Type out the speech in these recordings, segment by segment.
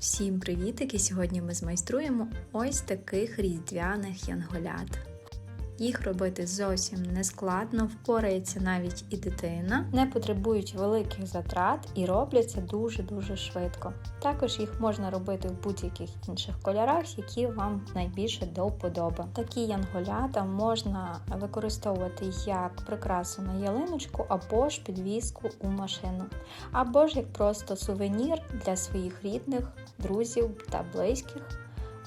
Всім привітики! Сьогодні ми змайструємо ось таких різдвяних янголят. Їх робити зовсім не складно, впорається навіть і дитина, не потребують великих затрат і робляться дуже-дуже швидко. Також їх можна робити в будь-яких інших кольорах, які вам найбільше до вподоби. Такі янголята можна використовувати як прикрасу на ялиночку або ж підвіску у машину, або ж як просто сувенір для своїх рідних, друзів та близьких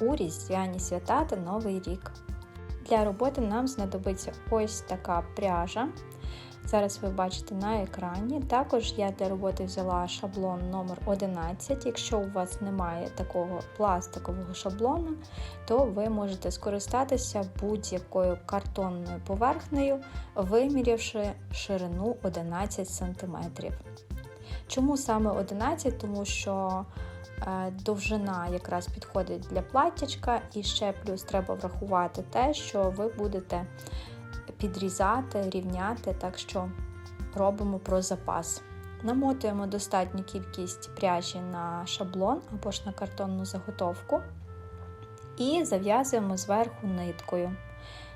у різдвяні свята та Новий рік. Для роботи нам знадобиться ось така пряжа. Зараз ви бачите на екрані. Також я для роботи взяла шаблон номер 11 Якщо у вас немає такого пластикового шаблону, то ви можете скористатися будь-якою картонною поверхнею, вимірявши ширину 11 см. Чому саме 11? Тому що довжина якраз підходить для платтячка, і ще плюс треба врахувати те, що ви будете підрізати, рівняти, так що робимо про запас. Намотуємо достатню кількість пряжі на шаблон або ж на картонну заготовку і зав'язуємо зверху ниткою.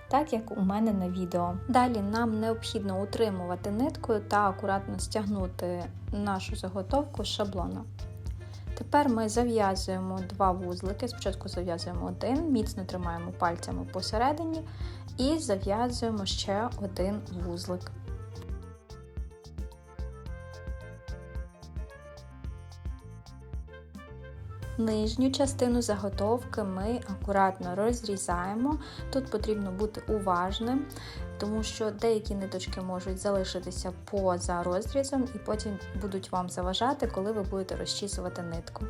Так як у мене на відео. Далі нам необхідно утримувати ниткою та акуратно стягнути нашу заготовку з шаблону. Тепер ми зав'язуємо два вузлики. Спочатку зав'язуємо один, міцно тримаємо пальцями посередині і зав'язуємо ще один вузлик. Нижню частину заготовки ми акуратно розрізаємо. Тут потрібно бути уважним, тому що деякі ниточки можуть залишитися поза розрізом і потім будуть вам заважати, коли ви будете розчісувати нитку.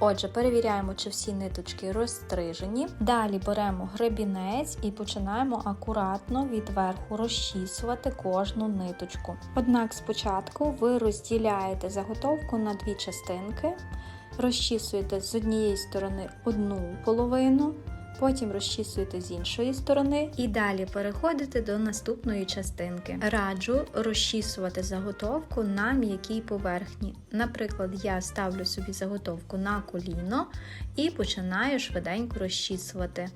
Отже, перевіряємо, чи всі ниточки розстрижені. Далі беремо гребінець і починаємо акуратно відверху розчісувати кожну ниточку. Однак спочатку ви розділяєте заготовку на дві частинки. Розчісуєте з однієї сторони одну половину, потім розчісуєте з іншої сторони і далі переходите до наступної частинки. Раджу розчісувати заготовку на м'якій поверхні. Наприклад, я ставлю собі заготовку на коліно і починаю швиденько розчісувати.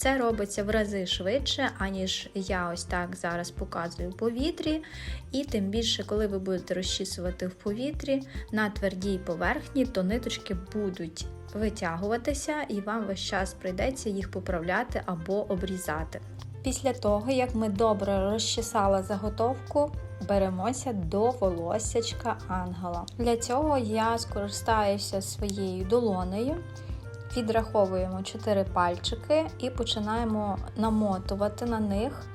Це робиться в рази швидше, аніж я ось так зараз показую в повітрі. І тим більше, коли ви будете розчісувати в повітрі на твердій поверхні, то ниточки будуть витягуватися, і вам весь час прийдеться їх поправляти або обрізати. Після того, як ми добре розчесали заготовку, беремося до волосячка ангела. Для цього я скористаюся своєю долонею. Відраховуємо 4 пальчики і починаємо намотувати на них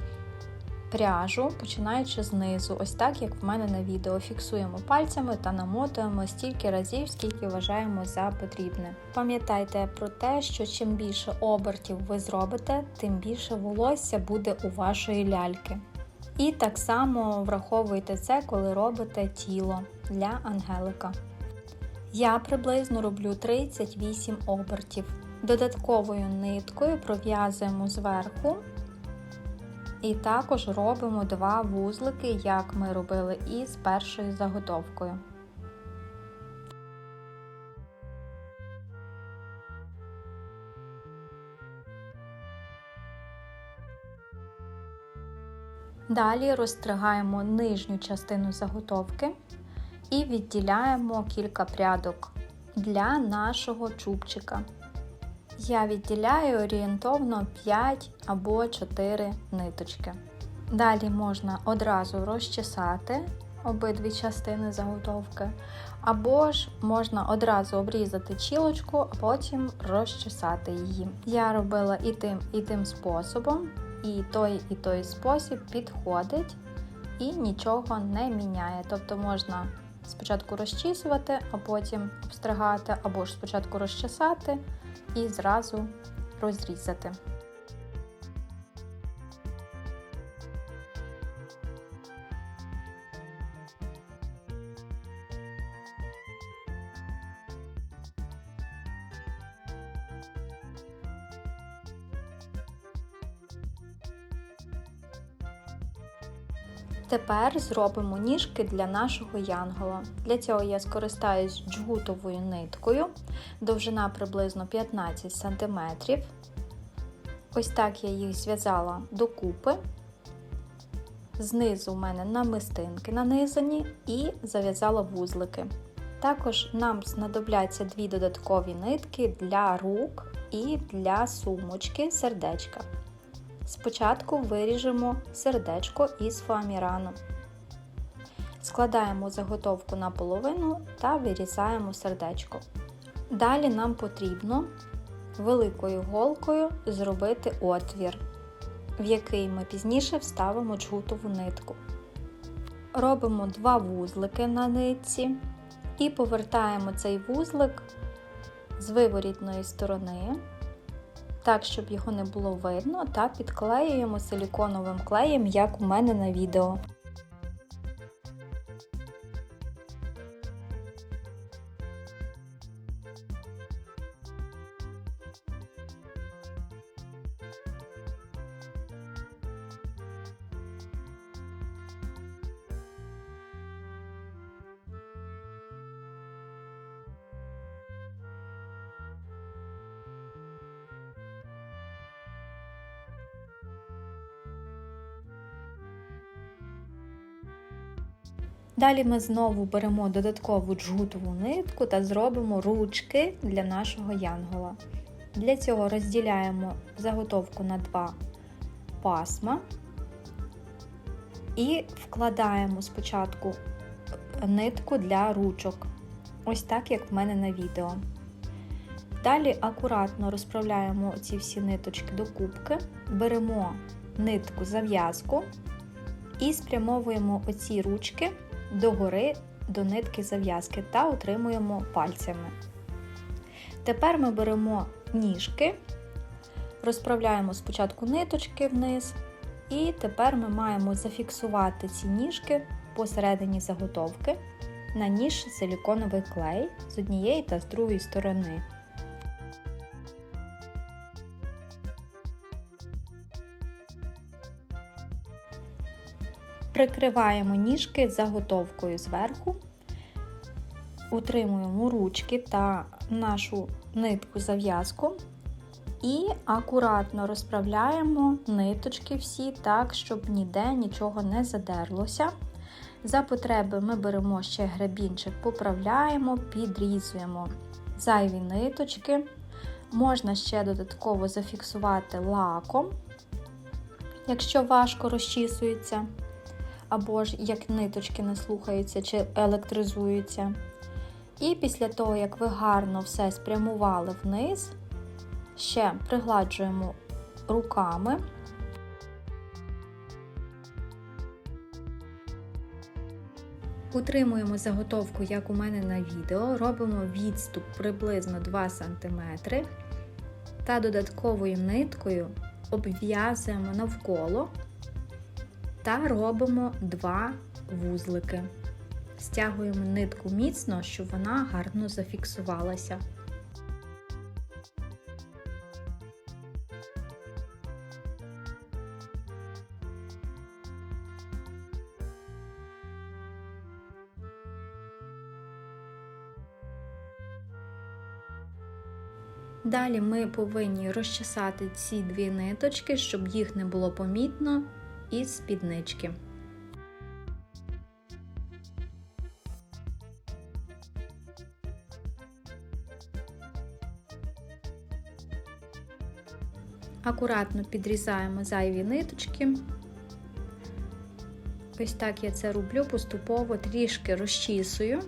пряжу, починаючи знизу, ось так, як в мене на відео. Фіксуємо пальцями та намотуємо стільки разів, скільки вважаємо за потрібне. Пам'ятайте про те, що чим більше обертів ви зробите, тим більше волосся буде у вашої ляльки. І так само враховуйте це, коли робите тіло для ангелика. Я приблизно роблю 38 обертів. Додатковою ниткою пров'язуємо зверху і також робимо два вузлики, як ми робили із першою заготовкою. Далі розстригаємо нижню частину заготовки і відділяємо кілька прядок для нашого чубчика. Я відділяю орієнтовно 5 або 4 ниточки. Далі можна одразу розчесати обидві частини заготовки, або ж можна одразу обрізати чілочку, а потім розчесати її. Я робила і тим, і тим способом, і той, і той спосіб підходить і нічого не міняє. Тобто можна спочатку розчісувати, а потім обстригати, або ж спочатку розчесати і зразу розрізати. Тепер зробимо ніжки для нашого янгола. Для цього я скористаюсь джгутовою ниткою. довжина приблизно 15 см. Ось так я їх зв'язала докупи. Знизу у мене намистинки нанизані і зав'язала вузлики. Також нам знадобляться дві додаткові нитки для рук і для сумочки сердечка. Спочатку виріжемо сердечко із фоамірану. Складаємо заготовку на половину та вирізаємо сердечко. Далі нам потрібно великою голкою зробити отвір, в який ми пізніше вставимо джгутову нитку. Робимо два вузлики на нитці і повертаємо цей вузлик з виворітної сторони, так, щоб його не було видно, та підклеюємо силіконовим клеєм, як у мене на відео. Далі ми знову беремо додаткову джгутову нитку та зробимо ручки для нашого янгола. Для цього розділяємо заготовку на два пасма і вкладаємо спочатку нитку для ручок, ось так, як в мене на відео. Далі акуратно розправляємо ці всі ниточки до кубки, беремо нитку зав'язку і спрямовуємо оці ручки догори до нитки зав'язки та утримуємо пальцями. Тепер ми беремо ніжки, розправляємо спочатку ниточки вниз, і тепер ми маємо зафіксувати ці ніжки посередині заготовки на ніж силіконовий клей з однієї та з другої сторони. Прикриваємо ніжки заготовкою зверху, утримуємо ручки та нашу нитку зав'язку і акуратно розправляємо ниточки всі так, щоб ніде нічого не задерлося. За потреби ми беремо ще гребінчик, поправляємо, підрізуємо зайві ниточки. Можна ще додатково зафіксувати лаком, якщо важко розчісується або ж як ниточки не слухаються чи електризуються. І після того, як ви гарно все спрямували вниз, ще пригладжуємо руками. Утримуємо заготовку, як у мене на відео, робимо відступ приблизно 2 см та додатковою ниткою обв'язуємо навколо та робимо два вузлики. Стягуємо нитку міцно, щоб вона гарно зафіксувалася. Далі ми повинні розчесати ці дві ниточки, щоб їх не було помітно із спіднички. Акуратно підрізаємо зайві ниточки. Ось так я це роблю, поступово трішки розчісую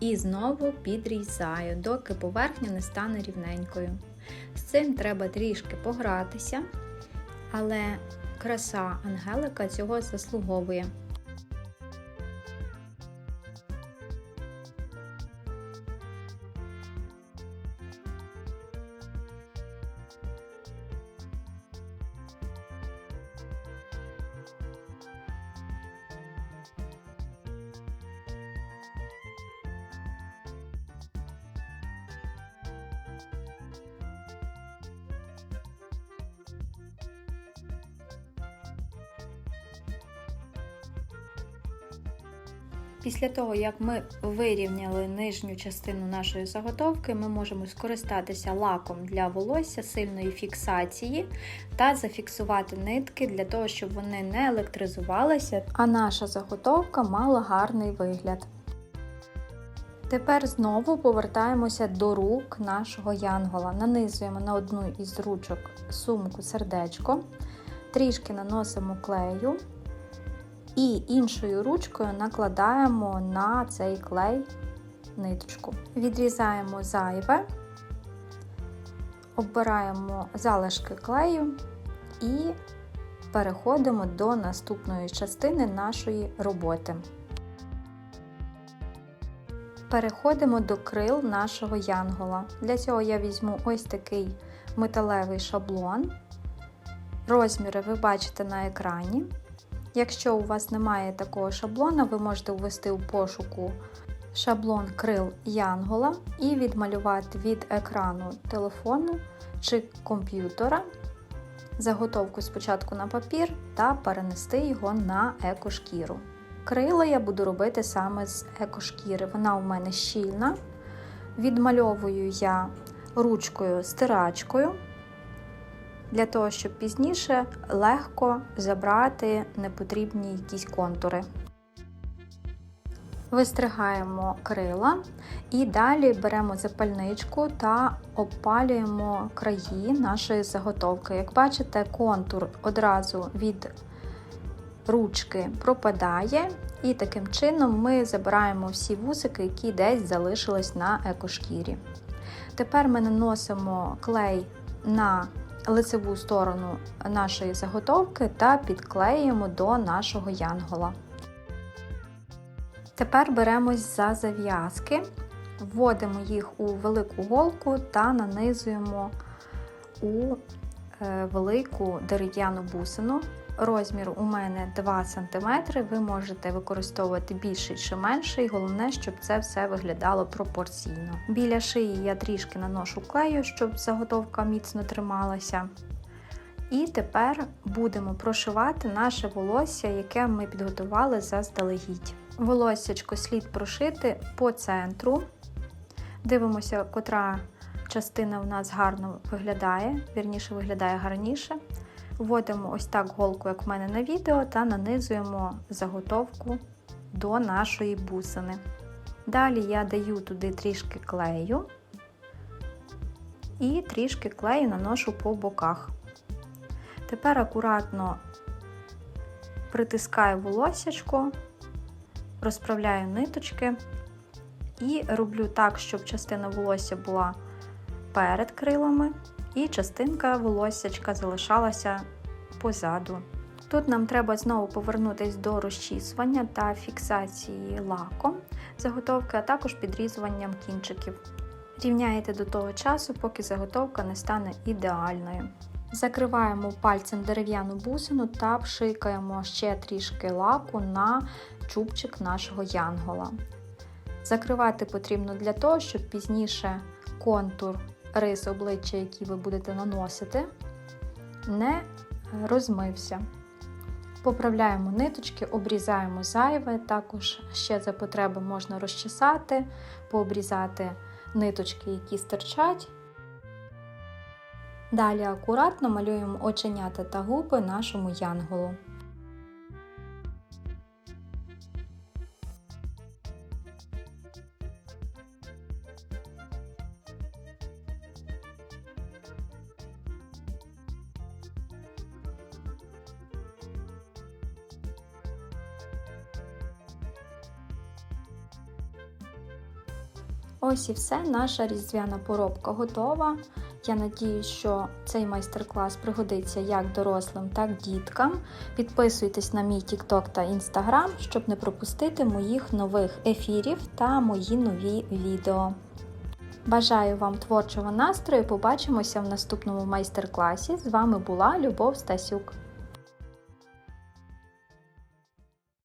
і знову підрізаю, доки поверхня не стане рівненькою. З цим треба трішки погратися, але краса Ангелика цього заслуговує. Після того, як ми вирівняли нижню частину нашої заготовки, ми можемо скористатися лаком для волосся сильної фіксації та зафіксувати нитки для того, щоб вони не електризувалися, а наша заготовка мала гарний вигляд. Тепер знову повертаємося до рук нашого янгола. Нанизуємо на одну із ручок сумку сердечко, трішки наносимо клею. І іншою ручкою накладаємо на цей клей ниточку. Відрізаємо зайве, оббираємо залишки клею і переходимо до наступної частини нашої роботи. Переходимо до крил нашого янгола. Для цього я візьму ось такий металевий шаблон. Розміри ви бачите на екрані. Якщо у вас немає такого шаблона, ви можете ввести у пошуку шаблон крил Янгола і відмалювати від екрану телефону чи комп'ютера заготовку спочатку на папір та перенести його на екошкіру. Крила я буду робити саме з екошкіри. Вона у мене щільна. Відмальовую я ручкою стирачкою для того, щоб пізніше легко забрати непотрібні якісь контури. Вистригаємо крила і далі беремо запальничку та обпалюємо краї нашої заготовки. Як бачите, контур одразу від ручки пропадає, і таким чином ми забираємо всі вусики, які десь залишились на екошкірі. Тепер ми наносимо клей на лицеву сторону нашої заготовки та підклеюємо до нашого янгола. Тепер беремось за зав'язки, вводимо їх у велику голку та нанизуємо у е, велику дерев'яну бусину. Розмір у мене 2 см, ви можете використовувати більший чи менший, головне, щоб це все виглядало пропорційно. Біля шиї я трішки наношу клею, щоб заготовка міцно трималася. І тепер будемо прошивати наше волосся, яке ми підготували заздалегідь. Волоссячко слід прошити по центру. Дивимося, котра частина у нас гарно виглядає, вірніше виглядає гарніше. Вводимо ось так голку, як в мене на відео, та нанизуємо заготовку до нашої бусини. Далі я даю туди трішки клею і трішки клею наношу по боках. Тепер акуратно притискаю волосячко, розправляю ниточки і роблю так, щоб частина волосся була перед крилами, і частинка волоссячка залишалася позаду. Тут нам треба знову повернутися до розчісування та фіксації лаком заготовки, а також підрізуванням кінчиків. Рівняєте до того часу, поки заготовка не стане ідеальною. Закриваємо пальцем дерев'яну бусину та пшикаємо ще трішки лаку на чубчик нашого янгола. Закривати потрібно для того, щоб пізніше контур рис обличчя, який ви будете наносити, не розмився. Поправляємо ниточки, обрізаємо зайве, також ще за потреби можна розчесати, пообрізати ниточки, які стирчать. Далі акуратно малюємо оченята та губи нашому янголу. Ось і все, наша різдвяна поробка готова. Я надію, що цей майстер-клас пригодиться як дорослим, так і діткам. Підписуйтесь на мій TikTok та Instagram, щоб не пропустити моїх нових ефірів та мої нові відео. Бажаю вам творчого настрою! Побачимося в наступному майстер-класі. З вами була Любов Стасюк.